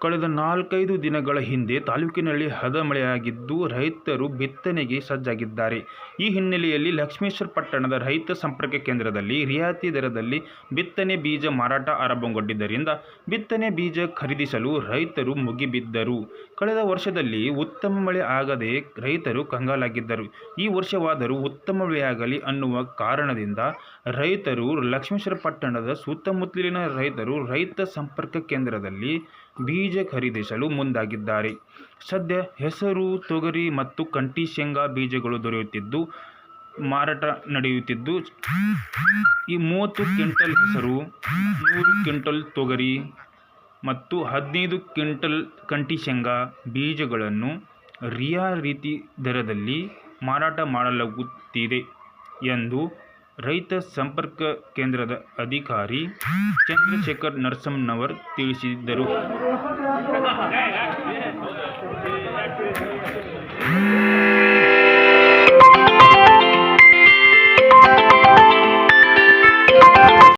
ಕಳೆದ ನಾಲ್ಕೈದು ದಿನಗಳ ಹಿಂದೆ ತಾಲೂಕಿನಲ್ಲಿ ಹದ ಮಳೆಯಾಗಿದ್ದು, ರೈತರು ಬಿತ್ತನೆಗೆ ಸಜ್ಜಾಗಿದ್ದಾರೆ. ಈ ಹಿನ್ನೆಲೆಯಲ್ಲಿ ಲಕ್ಷ್ಮೇಶ್ವರ ಪಟ್ಟಣದ ರೈತ ಸಂಪರ್ಕ ಕೇಂದ್ರದಲ್ಲಿ ರಿಯಾಯಿತಿ ದರದಲ್ಲಿ ಬಿತ್ತನೆ ಬೀಜ ಮಾರಾಟ ಆರಂಭಗೊಂಡಿದ್ದರಿಂದ ಬಿತ್ತನೆ ಬೀಜ ಖರೀದಿಸಲು ರೈತರು ಮುಗಿಬಿದ್ದರು. ಕಳೆದ ವರ್ಷದಲ್ಲಿ ಉತ್ತಮ ಮಳೆ ಆಗದೆ ರೈತರು ಕಂಗಾಲಾಗಿದ್ದರು. ಈ ವರ್ಷವಾದರೂ ಉತ್ತಮ ಮಳೆಯಾಗಲಿ ಅನ್ನುವ ಕಾರಣದಿಂದ ರೈತರು ಲಕ್ಷ್ಮೇಶ್ವರ ಪಟ್ಟಣದ ಸುತ್ತಮುತ್ತಲಿನ ರೈತರು ರೈತ ಸಂಪರ್ಕ ಕೇಂದ್ರದಲ್ಲಿ ಬೀಜ ಖರೀದಿಸಲು ಮುಂದಾಗಿದ್ದಾರೆ. ಸದ್ಯ ಹೆಸರು, ತೊಗರಿ ಮತ್ತು ಕಂಟಿ ಶೇಂಗಾ ಬೀಜಗಳು ದೊರೆಯುತ್ತಿದ್ದು, ಮಾರಾಟ ನಡೆಯುತ್ತಿದ್ದು, ಈ ಮೂವತ್ತು ಕ್ವಿಂಟಲ್ ಹೆಸರು, ನೂರು ಕ್ವಿಂಟಲ್ ತೊಗರಿ ಮತ್ತು ಹದಿನೈದು ಕ್ವಿಂಟಲ್ ಕಂಟಿ ಶೇಂಗಾ ಬೀಜಗಳನ್ನು ರಿಯಾಯಿತಿ ದರದಲ್ಲಿ ಮಾರಾಟ ಮಾಡಲಾಗುತ್ತಿದೆ ಎಂದು ರೈತ ಸಂಪರ್ಕ ಕೇಂದ್ರದ ಅಧಿಕಾರಿ ಚಂದ್ರಶೇಖರ್ ನರಸಮ್ಮನವರ್ ತಿಳಿಸಿದರು.